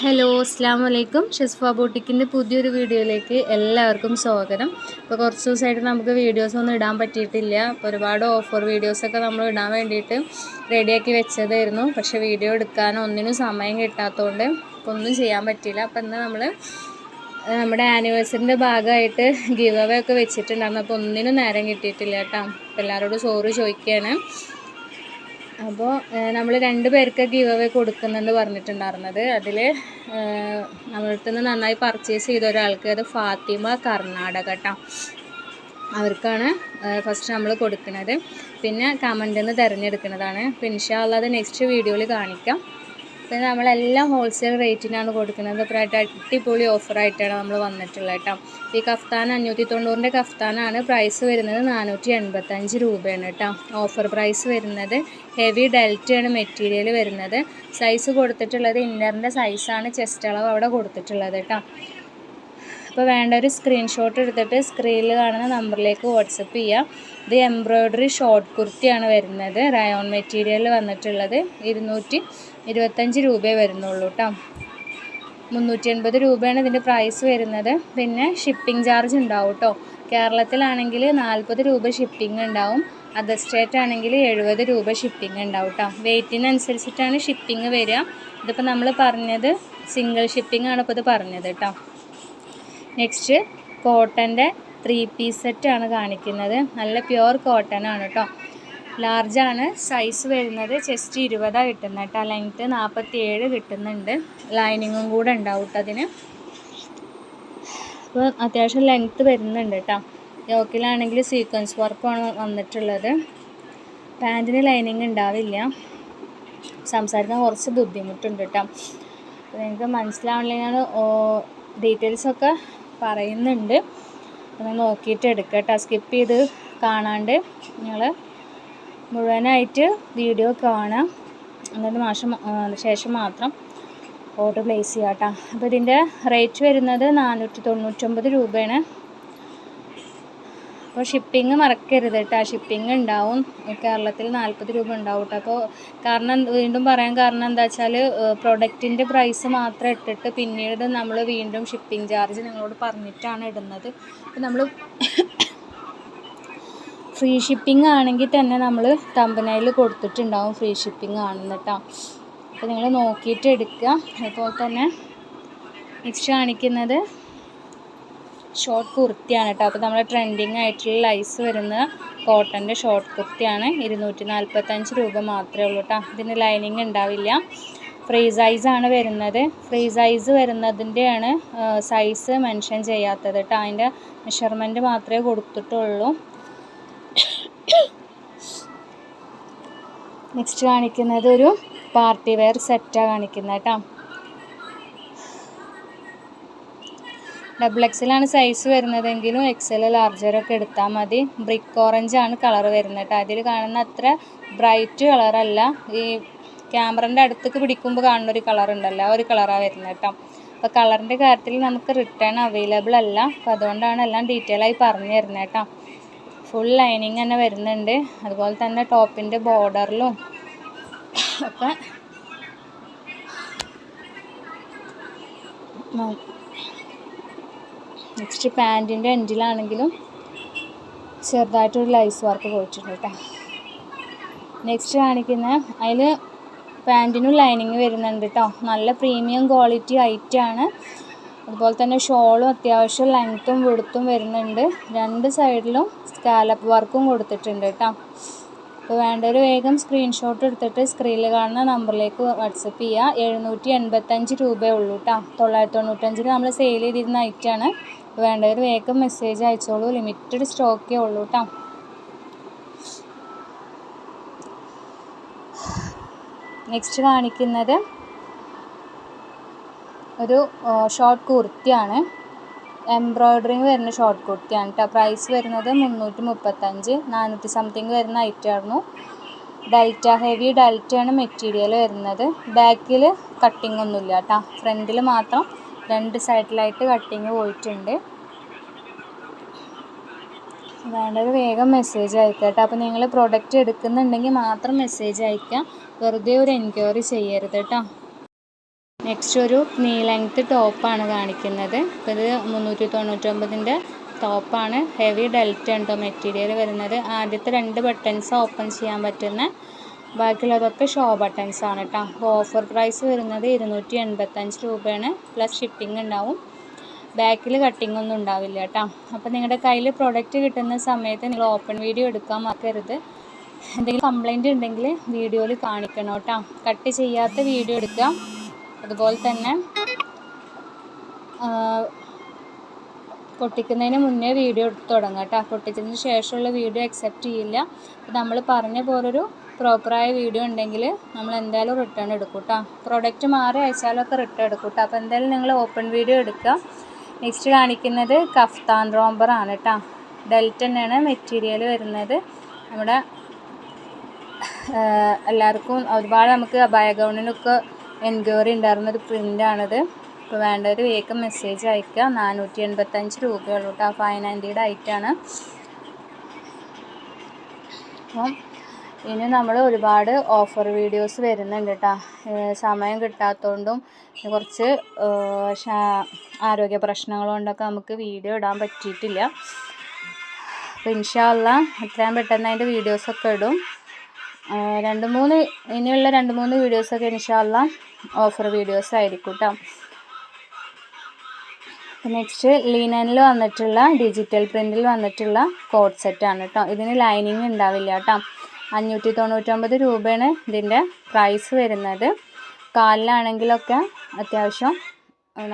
Hello അസ്സാം വലൈക്കും ഷെസ്ഫ ബോട്ടിക്കിന്റെ പുതിയൊരു വീഡിയോയിലേക്ക് എല്ലാവർക്കും സ്വാഗതം. ഇപ്പോൾ കുറച്ച് ദിവസമായിട്ട് നമുക്ക് വീഡിയോസ് ഒന്നും ഇടാൻ പറ്റിയിട്ടില്ല. അപ്പോൾ ഒരുപാട് ഓഫർ വീഡിയോസൊക്കെ നമ്മൾ ഇടാൻ വേണ്ടിയിട്ട് റെഡിയാക്കി വെച്ചതായിരുന്നു. പക്ഷേ വീഡിയോ എടുക്കാൻ ഒന്നിനും സമയം കിട്ടാത്തതുകൊണ്ട് ഒന്നും ചെയ്യാൻ പറ്റിയില്ല. അപ്പോൾ ഇന്ന് നമ്മൾ നമ്മുടെ ആനിവേഴ്സറിന്റെ ഭാഗമായിട്ട് ഗീവ് അവേ ഒക്കെ വെച്ചിട്ടുണ്ടായിരുന്നു. അപ്പോൾ ഒന്നിനും നേരം കിട്ടിയിട്ടില്ല കേട്ടോ. അപ്പോൾ എല്ലാവരോടും സോറി ചോദിക്കുകയാണ് അപ്പോൾ നമ്മൾ രണ്ട് പേർക്ക് ഗീവ് അവേ കൊടുക്കുന്നുണ്ട് പറഞ്ഞിട്ടുണ്ടായിരുന്നത്. അതിൽ നമ്മളടുത്ത് നിന്ന് നന്നായി പർച്ചേസ് ചെയ്ത ഒരാൾക്ക് അത് ഫാത്തിമ കർണാടക കേട്ടോ അവർക്കാണ് ഫസ്റ്റ് നമ്മൾ കൊടുക്കുന്നത് പിന്നെ കമന്റിൽ നിന്ന് തിരഞ്ഞെടുക്കുന്നതാണ് അപ്പോൾ ഇൻഷാല്ല അത് നെക്സ്റ്റ് വീഡിയോയിൽ കാണിക്കാം. പിന്നെ നമ്മളെല്ലാം ഹോൾസെയിൽ റേറ്റിനാണ് കൊടുക്കുന്നത്. ഇപ്പോൾ അടിപൊളി ഓഫറായിട്ടാണ് നമ്മൾ വന്നിട്ടുള്ളത് കേട്ടോ. ഈ കഫ്താൻ അഞ്ഞൂറ്റി തൊണ്ണൂറിന്റെ കഫ്താനാണ് പ്രൈസ് വരുന്നത് നാനൂറ്റി എൺപത്തഞ്ച് രൂപയാണ് കേട്ടോ. ഓഫർ പ്രൈസ് വരുന്നത്. ഹെവി ഡെൽറ്റയാണ് മെറ്റീരിയൽ വരുന്നത്. സൈസ് കൊടുത്തിട്ടുള്ളത് ഇന്നറിന്റെ സൈസാണ് ചെസ്റ്റ് അളവ് അവിടെ കൊടുത്തിട്ടുള്ളത് കേട്ടോ. അപ്പോൾ വേണ്ട ഒരു സ്ക്രീൻഷോട്ട് എടുത്തിട്ട് സ്ക്രീനിൽ കാണുന്ന നമ്പറിലേക്ക് വാട്സപ്പ് ചെയ്യാം. ഇത് എംബ്രോയ്ഡറി ഷോർട്ട് കുർത്തിയാണ് വരുന്നത്. റയോൺ മെറ്റീരിയൽ വന്നിട്ടുള്ളത്. ഇരുന്നൂറ്റി ഇരുപത്തഞ്ച് രൂപയെ വരുന്നുള്ളൂ കേട്ടോ മുന്നൂറ്റി എൺപത് രൂപയാണ് ഇതിന്റെ പ്രൈസ് വരുന്നത്. പിന്നെ ഷിപ്പിംഗ് ചാർജ് ഉണ്ടാവും കേട്ടോ കേരളത്തിലാണെങ്കിൽ നാൽപ്പത് രൂപ ഷിപ്പിംഗ് ഉണ്ടാവും. അതർ സ്റ്റേറ്റ് ആണെങ്കിൽ എഴുപത് രൂപ ഷിപ്പിംഗ് ഉണ്ടാവും കേട്ടോ വെയ്റ്റിനനുസരിച്ചിട്ടാണ് ഷിപ്പിംഗ് വരിക. ഇതിപ്പോൾ നമ്മൾ പറഞ്ഞത് സിംഗിൾ ഷിപ്പിംഗ് ആണ് ഇപ്പോൾ ഇത് പറഞ്ഞത് കേട്ടോ നെക്സ്റ്റ് കോട്ടന്റെ ത്രീ പീസ് സെറ്റാണ് കാണിക്കുന്നത്. നല്ല പ്യുവർ കോട്ടൺ ആണ് കേട്ടോ ലാർജാണ് സൈസ് വരുന്നത്. ചെസ്റ്റ് ഇരുപതാണ് കിട്ടുന്നത് കേട്ടോ ലെങ്ത്ത് നാൽപ്പത്തി ഏഴ് കിട്ടുന്നുണ്ട് ലൈനിങ്ങും കൂടെ ഉണ്ടാവും അതിന്. അപ്പോൾ അത്യാവശ്യം ലെങ്ത്ത് വരുന്നുണ്ട് കേട്ടോ യോക്കിലാണെങ്കിൽ സീക്വൻസ് വർക്കാണ് വന്നിട്ടുള്ളത്. പാന്റിന് ലൈനിങ് ഉണ്ടാവില്ല. സംസാരിക്കാൻ കുറച്ച് ബുദ്ധിമുട്ടുണ്ട് കേട്ടോ അപ്പോൾ നിങ്ങൾക്ക് ഞാൻ ഡീറ്റെയിൽസൊക്കെ പറയുന്നുണ്ട്. ഒന്ന് നോക്കിയിട്ട് എടുക്കുക കേട്ടോ സ്കിപ്പ് ചെയ്ത് കാണാണ്ട് നിങ്ങൾ മുഴുവനായിട്ട് വീഡിയോ കാണാം. എന്നിട്ട് മാസം ശേഷം മാത്രം ഓർഡർ പ്ലേസ് ചെയ്യാം കേട്ടോ അപ്പോൾ ഇതിന്റെ റേറ്റ് വരുന്നത് നാനൂറ്റി തൊണ്ണൂറ്റൊമ്പത് രൂപയാണ്. അപ്പോൾ ഷിപ്പിംഗ് മറക്കരുത് കേട്ടോ ഷിപ്പിംഗ് ഉണ്ടാവും. കേരളത്തിൽ നാൽപ്പത് രൂപ ഉണ്ടാവും കേട്ടോ അപ്പോൾ കാരണം വീണ്ടും പറയാൻ കാരണം എന്താ വെച്ചാൽ പ്രൊഡക്റ്റിന്റെ പ്രൈസ് മാത്രം ഇട്ടിട്ട് പിന്നീട് നമ്മൾ വീണ്ടും ഷിപ്പിംഗ് ചാർജ് നിങ്ങളോട് പറഞ്ഞിട്ടാണ് ഇടുന്നത്. അപ്പോൾ നമ്മൾ ഫ്രീ ഷിപ്പിംഗ് ആണെങ്കിൽ തന്നെ നമ്മൾ തമ്പനയിൽ കൊടുത്തിട്ടുണ്ടാവും. ഫ്രീ ഷിപ്പിംഗ് ആണെന്ന് കേട്ടോ അപ്പോൾ നിങ്ങൾ നോക്കിയിട്ട് എടുക്കുക. അതുപോലെ തന്നെ നെക്സ്റ്റ് കാണിക്കുന്നത് ഷോർട്ട് കുർത്തിയാണ് കേട്ടോ അപ്പോൾ നമ്മുടെ ട്രെൻഡിങ് ആയിട്ടുള്ള ലൈസ് വരുന്ന കോട്ടന്റെ ഷോർട്ട് കുർത്തിയാണ്. ഇരുന്നൂറ്റി നാൽപ്പത്തഞ്ച് രൂപ മാത്രമേ ഉള്ളൂ കേട്ടോ ഇതിന് ലൈനിങ് ഉണ്ടാവില്ല. ഫ്രീ സൈസ് ആണ് വരുന്നത്. ഫ്രീ സൈസ് വരുന്നതിന്റെയാണ് സൈസ് മെൻഷൻ ചെയ്യാത്തത് കേട്ടോ അതിന്റെ മെഷർമെന്റ് മാത്രമേ കൊടുത്തിട്ടുള്ളൂ. നെക്സ്റ്റ് കാണിക്കുന്നത് ഒരു പാർട്ടി വെയർ സെറ്റാണ് കാണിക്കുന്നത് കേട്ടോ. ഡബിൾ എക്സലാണ് സൈസ് വരുന്നതെങ്കിലും എക്സൽ ലാർജറൊക്കെ എടുത്താൽ മതി. ബ്രിക്ക് ഓറഞ്ച് ആണ് കളർ വരുന്നത് കേട്ടോ. അതിൽ കാണുന്ന അത്ര ബ്രൈറ്റ് കളറല്ല ഈ ക്യാമറന്റെ അടുത്തേക്ക് പിടിക്കുമ്പോൾ കാണുന്ന ഒരു കളർ ഉണ്ടല്ലോ. ഒരു കളറാണ് വരുന്നത് കേട്ടോ. അപ്പോൾ കളറിന്റെ കാര്യത്തിൽ നമുക്ക് റിട്ടേൺ അവൈലബിൾ അല്ല. അപ്പോൾ അതുകൊണ്ടാണ് എല്ലാം ഡീറ്റെയിൽ ആയി പറഞ്ഞു തരുന്നത് കേട്ടോ. ഫുൾ ലൈനിങ് തന്നെ വരുന്നുണ്ട്. അതുപോലെ തന്നെ ടോപ്പിന്റെ ബോർഡറിലും ഒക്കെ. നെക്സ്റ്റ് പാന്റിന്റെ എൻഡിലാണെങ്കിലും ചെറുതായിട്ടൊരു ലൈസ് വർക്ക് പോയിട്ടുണ്ട് കേട്ടോ നെക്സ്റ്റ് കാണിക്കുന്ന അതിൽ പാന്റിനും ലൈനിങ് വരുന്നുണ്ട് കേട്ടോ നല്ല പ്രീമിയം ക്വാളിറ്റി ഐറ്റാണ് അതുപോലെ തന്നെ ഷോളും അത്യാവശ്യം ലെങ്ത്തും വെടുത്തും വരുന്നുണ്ട്. രണ്ട് സൈഡിലും സ്കാലപ്പ് വർക്കും കൊടുത്തിട്ടുണ്ട് കേട്ടോ. അപ്പോൾ വേണ്ടവർ വേഗം സ്ക്രീൻഷോട്ട് എടുത്തിട്ട് സ്ക്രീനിൽ കാണുന്ന നമ്പറിലേക്ക് വാട്സപ്പ് ചെയ്യുക എഴുന്നൂറ്റി എൺപത്തഞ്ച് രൂപയേ ഉള്ളൂ കേട്ടോ. തൊള്ളായിരത്തി തൊണ്ണൂറ്റഞ്ചിൽ നമ്മൾ സെയിൽ ചെയ്തിരുന്ന ഐറ്റാണ് അപ്പോൾ വേണ്ടവർ വേഗം മെസ്സേജ് അയച്ചോളൂ. ലിമിറ്റഡ് സ്റ്റോക്കേ ഉള്ളൂ കേട്ടോ. നെക്സ്റ്റ് കാണിക്കുന്നത് ഒരു ഷോർട്ട് കുർത്തിയാണ്. എംബ്രോയ്ഡറിങ് വരുന്ന ഷോർട്ട് കുർത്തിയാണ് കേട്ടോ പ്രൈസ് വരുന്നത് മുന്നൂറ്റി മുപ്പത്തഞ്ച് നാനൂറ്റി സംതിങ് വരുന്ന ഐറ്റമായിരുന്നു ഡെൽറ്റ ഹെവി ഡെൽറ്റയാണ് മെറ്റീരിയൽ വരുന്നത്. ബാക്കിൽ കട്ടിംഗ് ഒന്നുമില്ല കേട്ടോ ഫ്രണ്ടിൽ മാത്രം രണ്ട് സൈഡിലായിട്ട് കട്ടിങ് പോയിട്ടുണ്ട്. വേണ്ടത് വേഗം മെസ്സേജ് അയക്കുക കേട്ടോ അപ്പോൾ നിങ്ങൾ പ്രൊഡക്റ്റ് എടുക്കുന്നുണ്ടെങ്കിൽ മാത്രം മെസ്സേജ് അയക്കുക. വെറുതെ ഒരു എൻക്വയറി ചെയ്യരുത് കേട്ടോ നെക്സ്റ്റ് ഒരു നീ ലെങ്ത് ടോപ്പാണ് കാണിക്കുന്നത്. അപ്പോൾ ഇത് മുന്നൂറ്റി തൊണ്ണൂറ്റൊമ്പതിന്റെ ടോപ്പാണ് ഹെവി ഡെൽറ്റ ഉണ്ടോ മെറ്റീരിയൽ വരുന്നത്. ആദ്യത്തെ രണ്ട് ബട്ടൺസ് ഓപ്പൺ ചെയ്യാൻ പറ്റുന്ന ബാക്കിയുള്ളതൊക്കെ ഷോ ബട്ടൺസ് ആണ് കേട്ടോ ഓഫർ പ്രൈസ് വരുന്നത് ഇരുന്നൂറ്റി എൺപത്തഞ്ച് രൂപയാണ്. പ്ലസ് ഷിപ്പിംഗ് ഉണ്ടാവും. ബാക്കിൽ കട്ടിംഗ് ഒന്നും ഉണ്ടാവില്ല കേട്ടോ അപ്പോൾ നിങ്ങളുടെ കയ്യിൽ പ്രോഡക്റ്റ് കിട്ടുന്ന സമയത്ത് നിങ്ങൾ ഓപ്പൺ വീഡിയോ എടുക്കാൻ മറക്കരുത്. എന്തെങ്കിലും കംപ്ലൈന്റ് ഉണ്ടെങ്കിൽ വീഡിയോയിൽ കാണിക്കണം കേട്ടോ കട്ട് ചെയ്യാത്ത വീഡിയോ എടുക്കുക അതുപോലെ തന്നെ പൊട്ടിക്കുന്നതിന് മുന്നേ വീഡിയോ എടുത്ത് തുടങ്ങുക കേട്ടോ. പൊട്ടിച്ചതിന് ശേഷമുള്ള വീഡിയോ അക്സെപ്റ്റ് ചെയ്യില്ല. അപ്പോൾ നമ്മൾ പറഞ്ഞ പോലൊരു പ്രോപ്പറായ വീഡിയോ ഉണ്ടെങ്കിൽ നമ്മൾ എന്തായാലും റിട്ടേൺ എടുക്കും കേട്ടോ. പ്രോഡക്റ്റ് മാറി അയച്ചാലൊക്കെ റിട്ടേൺ എടുക്കും കേട്ടോ. അപ്പോൾ എന്തായാലും നിങ്ങൾ ഓപ്പൺ വീഡിയോ എടുക്കുക. നെക്സ്റ്റ് കാണിക്കുന്നത് കഫ്താൻ റോംബർ ആണ് കേട്ടോ. ഡെൽറ്റ് തന്നെയാണ് മെറ്റീരിയൽ വരുന്നത്. നമ്മുടെ എല്ലാവർക്കും ഒരുപാട് നമുക്ക് അബായ ഗൗണിനൊക്കെ എൻക്വയറി ഉണ്ടായിരുന്നൊരു ഇപ്പോൾ വേണ്ടവർ വേഗം മെസ്സേജ് അയക്കുക നാനൂറ്റി എൺപത്തഞ്ച് രൂപയുള്ളൂ കേട്ടോ ഫൈവ് നയന്റിയുടെ ഐറ്റാണ് അപ്പം ഇനി നമ്മൾ ഒരുപാട് ഓഫർ വീഡിയോസ് വരുന്നുണ്ട് കേട്ടോ സമയം കിട്ടാത്തതുകൊണ്ടും കുറച്ച് ആരോഗ്യ പ്രശ്നങ്ങൾ കൊണ്ടൊക്കെ നമുക്ക് വീഡിയോ ഇടാൻ പറ്റിയിട്ടില്ല. അപ്പോൾ ഇൻഷാല്ല എത്രയും പെട്ടെന്ന് അതിന്റെ വീഡിയോസൊക്കെ ഇടും. രണ്ട് മൂന്ന് ഇനിയുള്ള രണ്ട് മൂന്ന് വീഡിയോസൊക്കെ ഇൻഷാല്ല ഓഫർ വീഡിയോസ് ആയിരിക്കും കേട്ടോ നെക്സ്റ്റ് ലീനനിൽ വന്നിട്ടുള്ള ഡിജിറ്റൽ പ്രിന്റിൽ വന്നിട്ടുള്ള കോട്ട് സെറ്റാണ് കേട്ടോ ഇതിന് ലൈനിങ് ഉണ്ടാവില്ല കേട്ടോ അഞ്ഞൂറ്റി തൊണ്ണൂറ്റൊമ്പത് രൂപയാണ് ഇതിന്റെ പ്രൈസ് വരുന്നത്. കാലിലാണെങ്കിലൊക്കെ അത്യാവശ്യം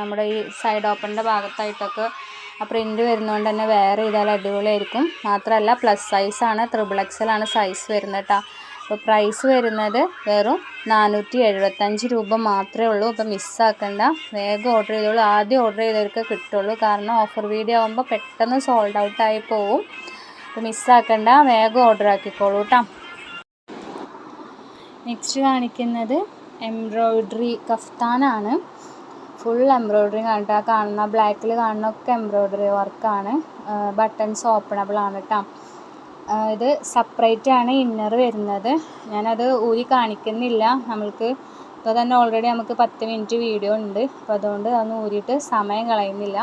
നമ്മുടെ ഈ സൈഡ് ഓപ്പണിന്റെ ഭാഗത്തായിട്ടൊക്കെ ആ പ്രിന്റ് വരുന്നതുകൊണ്ട് തന്നെ വേറെ ചെയ്താൽ അടിപൊളിയായിരിക്കും. മാത്രമല്ല പ്ലസ് സൈസാണ് ത്രിബിൾ എക്സലാണ് സൈസ് വരുന്നത് കേട്ടോ അപ്പോൾ പ്രൈസ് വരുന്നത് വെറും നാനൂറ്റി എഴുപത്തഞ്ച് രൂപ മാത്രമേ ഉള്ളൂ. അപ്പോൾ മിസ്സാക്കണ്ട വേഗം ഓർഡർ ചെയ്തോളൂ. ആദ്യം ഓർഡർ ചെയ്തവർക്ക് കിട്ടുള്ളൂ. കാരണം ഓഫർ വീഡിയോ ആകുമ്പോൾ പെട്ടെന്ന് സോൾഡ് ഔട്ട് ആയി പോവും. അപ്പോൾ മിസ്സാക്കണ്ട വേഗം ഓർഡർ ആക്കിക്കോളൂ കേട്ടോ നെക്സ്റ്റ് കാണിക്കുന്നത് എംബ്രോയിഡറി കഫ്താനാണ്. ഫുൾ എംബ്രോയിഡറി കണ്ടിട്ട് കാണുന്ന ബ്ലാക്കിൽ കാണുന്ന ഒക്കെ എംബ്രോയിഡറി വർക്കാണ് ബട്ടൺസ് ഓപ്പണബിൾ ആണ് കേട്ടോ ഇത് സെപ്പറേറ്റ് ആണ് ഇന്നർ വരുന്നത്. ഞാനത് ഊരി കാണിക്കുന്നില്ല. നമ്മൾക്ക് ഇപ്പോൾ തന്നെ ഓൾറെഡി നമുക്ക് പത്ത് മിനിറ്റ് വീഡിയോ ഉണ്ട്. അപ്പോൾ അതുകൊണ്ട് അതൊന്ന് ഊരിയിട്ട് സമയം കളയുന്നില്ല.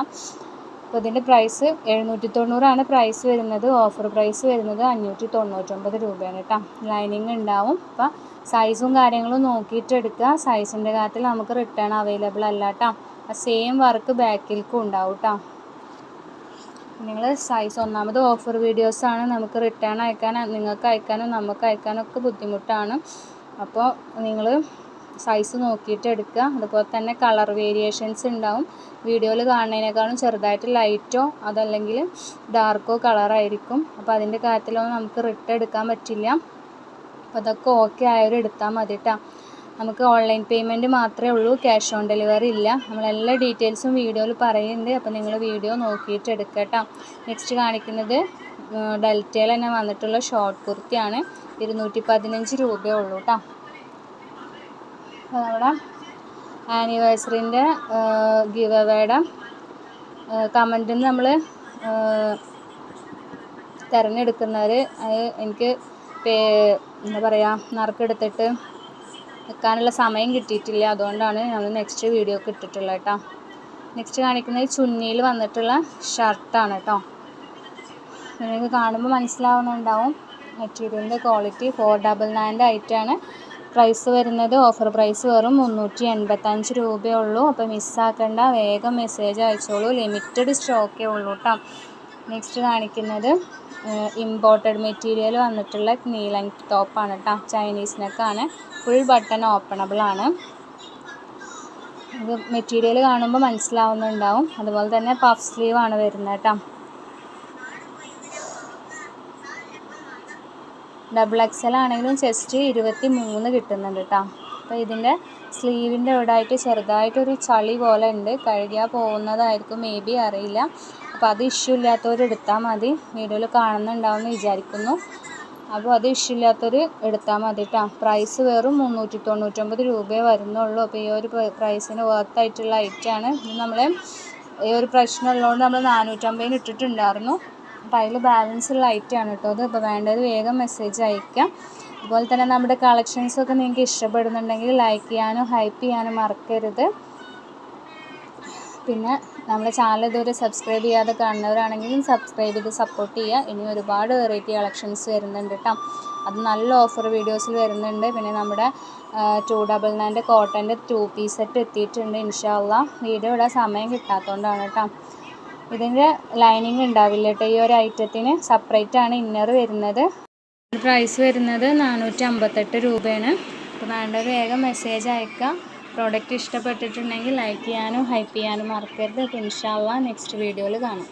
അപ്പോൾ ഇതിന്റെ പ്രൈസ് എഴുന്നൂറ്റി തൊണ്ണൂറാണ് പ്രൈസ് വരുന്നത്. ഓഫർ പ്രൈസ് വരുന്നത് അഞ്ഞൂറ്റി തൊണ്ണൂറ്റൊമ്പത് രൂപയാണ് കേട്ടോ. ലൈനിങ് ഉണ്ടാവും. അപ്പോൾ സൈസും കാര്യങ്ങളും നോക്കിയിട്ട് എടുക്കുക. സൈസിന്റെ കാര്യത്തിൽ നമുക്ക് റിട്ടേൺ അവൈലബിൾ അല്ല കേട്ടോ. സെയിം വർക്ക് ബാക്കിലേക്കും ഉണ്ടാവും കേട്ടോ. നിങ്ങൾ സൈസ് ഒന്നാമത് ഓഫർ വീഡിയോസാണ് നമുക്ക് റിട്ടേൺ അയക്കാൻ നിങ്ങൾക്ക് അയക്കാനും നമുക്ക് അയക്കാനും ഒക്കെ ബുദ്ധിമുട്ടാണ്. അപ്പോൾ നിങ്ങൾ സൈസ് നോക്കിയിട്ട് എടുക്കുക. അതുപോലെ തന്നെ കളർ വേരിയേഷൻസ് ഉണ്ടാവും. വീഡിയോയിൽ കാണുന്നതിനേക്കാളും ചെറുതായിട്ട് ലൈറ്റോ അതല്ലെങ്കിൽ ഡാർക്കോ കളറായിരിക്കും അപ്പോൾ അതിന്റെ കാര്യത്തിലൊന്നും നമുക്ക് റിട്ടേൺ എടുക്കാൻ പറ്റില്ല. അപ്പോൾ അതൊക്കെ ഓക്കെ ആയവർ എടുത്താൽ മതി കേട്ടോ നമുക്ക് ഓൺലൈൻ പേയ്മെന്റ് മാത്രമേ ഉള്ളൂ ക്യാഷ് ഓൺ ഡെലിവറി ഇല്ല. നമ്മളെല്ലാ ഡീറ്റെയിൽസും വീഡിയോയിൽ പറയുന്നുണ്ട്. അപ്പോൾ നിങ്ങൾ വീഡിയോ നോക്കിയിട്ട് എടുക്കുക നെക്സ്റ്റ് കാണിക്കുന്നത് ഡെൽറ്റയിൽ തന്നെ വന്നിട്ടുള്ള ഷോർട്ട് കുർത്തിയാണ് ഇരുന്നൂറ്റി പതിനഞ്ച് രൂപയേ ഉള്ളൂ കേട്ടോ അപ്പോൾ നമ്മുടെ ആനിവേഴ്സറിന്റെ ഗിവ് അവയുടെ കമന്റിൽ നിന്ന് നമ്മൾ തിരഞ്ഞെടുക്കുന്നവർ അത് എനിക്ക് പേ എന്താ പറയുക നറുക്കെടുത്തിട്ട് വെക്കാനുള്ള സമയം കിട്ടിയിട്ടില്ല. അതുകൊണ്ടാണ് നമ്മൾ നെക്സ്റ്റ് വീഡിയോക്ക് ഇട്ടിട്ടുള്ളത് കേട്ടോ. നെക്സ്റ്റ് കാണിക്കുന്നത് ചുന്നിയിൽ വന്നിട്ടുള്ള ഷർട്ടാണ് കേട്ടോ. നിങ്ങൾക്ക് കാണുമ്പോൾ മനസ്സിലാവുന്നുണ്ടാവും. മെറ്റീരിയലിന്റെ ക്വാളിറ്റി ഫോർ ഡബിൾ നയന്റെ ആയിട്ടാണ് പ്രൈസ് വരുന്നത് ഓഫർ പ്രൈസ് വെറും മുന്നൂറ്റി എൺപത്തഞ്ച് രൂപയേ ഉള്ളൂ. അപ്പോൾ മിസ്സാക്കണ്ട വേഗം മെസ്സേജ് അയച്ചോളൂ. ലിമിറ്റഡ് സ്റ്റോക്കേ ഉള്ളൂ കേട്ടോ. നെക്സ്റ്റ് കാണിക്കുന്നത് ഇമ്പോർട്ടഡ് മെറ്റീരിയൽ വന്നിട്ടുള്ള നീ ലെങ്ത് ടോപ്പാണ് കേട്ടോ ചൈനീസ് നെക്കാണ് ഫുൾ ബട്ടൺ ഓപ്പണബിൾ ആണ്. ഇത് മെറ്റീരിയൽ കാണുമ്പോൾ മനസ്സിലാവുന്നുണ്ടാവും. അതുപോലെ തന്നെ പഫ് സ്ലീവ് ആണ് വരുന്നത് കേട്ടോ ഡബിൾ എക്സൽ ആണെങ്കിലും ചെസ്റ്റ് ഇരുപത്തി മൂന്ന് കിട്ടുന്നുണ്ട് കേട്ടോ അപ്പോൾ ഇതിന്റെ സ്ലീവിന്റെ അവിടെ ആയിട്ട് ചെറുതായിട്ടൊരു ചളി പോലെ ഉണ്ട്. കഴുകിയാൽ പോകുന്നതായിരിക്കും മേ ബി അറിയില്ല. അപ്പോൾ അത് ഇഷ്യൂ ഇല്ലാത്തവർ എടുത്താൽ മതി. വീഡിയോയിൽ കാണുന്നുണ്ടാവും എന്ന് വിചാരിക്കുന്നു. അപ്പോൾ അത് ഇഷ്യൂ ഇല്ലാത്തവർ എടുത്താൽ മതി കേട്ടോ പ്രൈസ് വെറും മുന്നൂറ്റി തൊണ്ണൂറ്റൊമ്പത് രൂപയേ വരുന്നുള്ളൂ. അപ്പോൾ ഈ ഒരു പ്രൈസിന് വർത്തായിട്ടുള്ള ഐറ്റമാണ് ഇത് നമ്മൾ ഈ ഒരു പ്രശ്നം ഉള്ളതുകൊണ്ട് നമ്മൾ നാനൂറ്റമ്പതിന് ഇട്ടിട്ടുണ്ടായിരുന്നു. അപ്പോൾ അതിൽ ബാലൻസ് ഉള്ള ഐറ്റമാണ് കേട്ടോ. അത് ഇപ്പോൾ വേണ്ടത് വേഗം മെസ്സേജ് അയക്കാം. അതുപോലെ തന്നെ നമ്മുടെ കളക്ഷൻസൊക്കെ നിങ്ങൾക്ക് ഇഷ്ടപ്പെടുന്നുണ്ടെങ്കിൽ ലൈക്ക് ചെയ്യാനും ഹൈപ്പ് ചെയ്യാനും മറക്കരുത്. പിന്നെ നമ്മുടെ ചാനൽ ഇതുവരെ സബ്സ്ക്രൈബ് ചെയ്യാതെ കാണുന്നവരാണെങ്കിലും സബ്സ്ക്രൈബ് ചെയ്ത് സപ്പോർട്ട് ചെയ്യുക. ഇനി ഒരുപാട് വെറൈറ്റി കളക്ഷൻസ് വരുന്നുണ്ട് കേട്ടോ. അത് നല്ല ഓഫർ വീഡിയോസിൽ വരുന്നുണ്ട്. പിന്നെ നമ്മുടെ ടു ഡബിൾ നയന്റെ കോട്ടന്റെ ടു പീസ് സെറ്റ് എത്തിയിട്ടുണ്ട് ഇൻഷാല്ല വീഡിയോ ഇടാൻ സമയം കിട്ടാത്തതുകൊണ്ടാണ് കേട്ടോ. ഇതിന്റെ ലൈനിങ് ഉണ്ടാവില്ല കേട്ടോ ഈ ഒരു ഐറ്റത്തിന് സെപ്പറേറ്റ് ആണ് ഇന്നർ വരുന്നത്. പ്രൈസ് വരുന്നത് നാനൂറ്റി അമ്പത്തെട്ട് രൂപയാണ്. അപ്പോൾ വേണ്ടത് വേഗം മെസ്സേജ് അയക്കാം. പ്രോഡക്റ്റ് ഇഷ്ടപ്പെട്ടിട്ടുണ്ടെങ്കിൽ ലൈക്ക് ചെയ്യാനും ഹൈപ്പ് ചെയ്യാനും മറക്കരുത്. അപ്പോൾ ഇൻഷാല്ല നെക്സ്റ്റ് വീഡിയോയിൽ കാണാം.